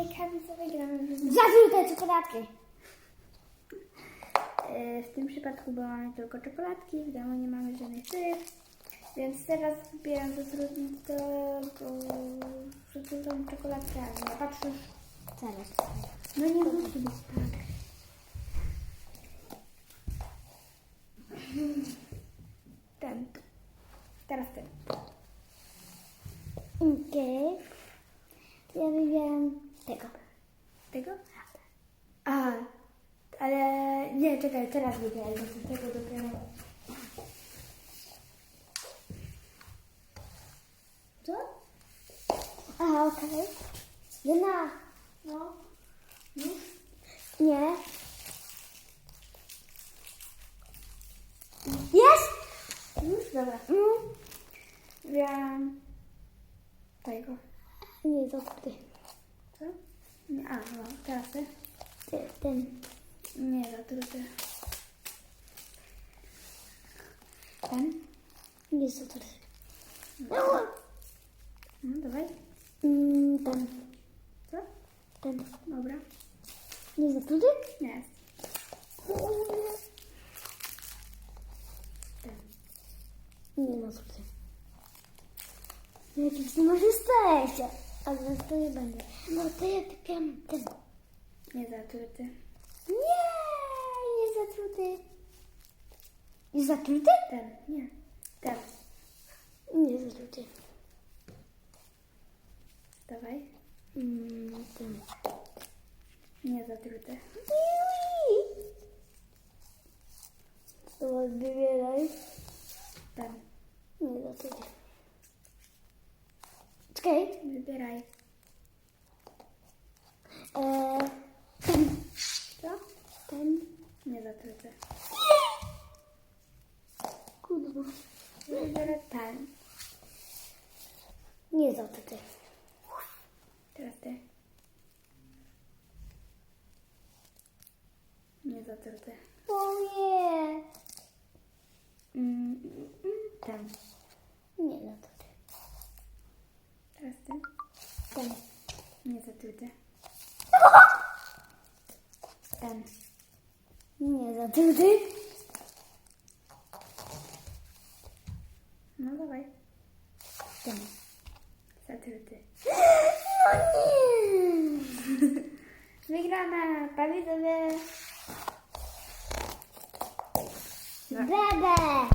Hejka, co wygramy? Zatrute czekoladki. E, W tym przypadku bo mamy tylko czekoladki, w domu nie mamy żadnych tych. Więc teraz wybieram zatrudnitego, zatrudnitą czekoladkę, ale nie patrzysz. Teraz. No nie musi być tak. Ten. Teraz ten. Okej. Ja wybieram tego. Tego? A, ale nie, czekaj, teraz wybieraj, bo tego dopiero. Co? Aha, okej. Lena. No. Już? Nie. Jest? Już? Dobra. Mm. Wybieram tego. Nie, to ty. Co? Nie, a, no, teraz ty. Ty, ten. Nie, za trudny. Ten? Nie, to ty. No, dawaj. Mm, ten. Co? Ten. Dobra. Nie trudy? Nie jest. Ten. Nie ma trudy. Jakiś ty masz jesteście. Ale to nie będzie. No to ja wybieram ten. Nie za trudny. Nie, nie za trudy. Nie za trudy? Ten. Nie. Ten. Nie za trudy. Dawaj. Mm, ten. Nie za trudny. To wybieraj. Ten. Nie za trudy. Czekaj. Wybieraj. Eee, ten. Co? Ten. Nie za trudny. Kurwa. Ten. Nie za trudy. Teraz ty. Nie za trudny. O nie. Mm, mm, ten. Nie za trudy. Teraz ty. Ten. Nie za trudny. Ten. Nie za trudy. No dawaj. Ten. Za trudny. O nie. Wygrana! Pawidzowie! Bebe.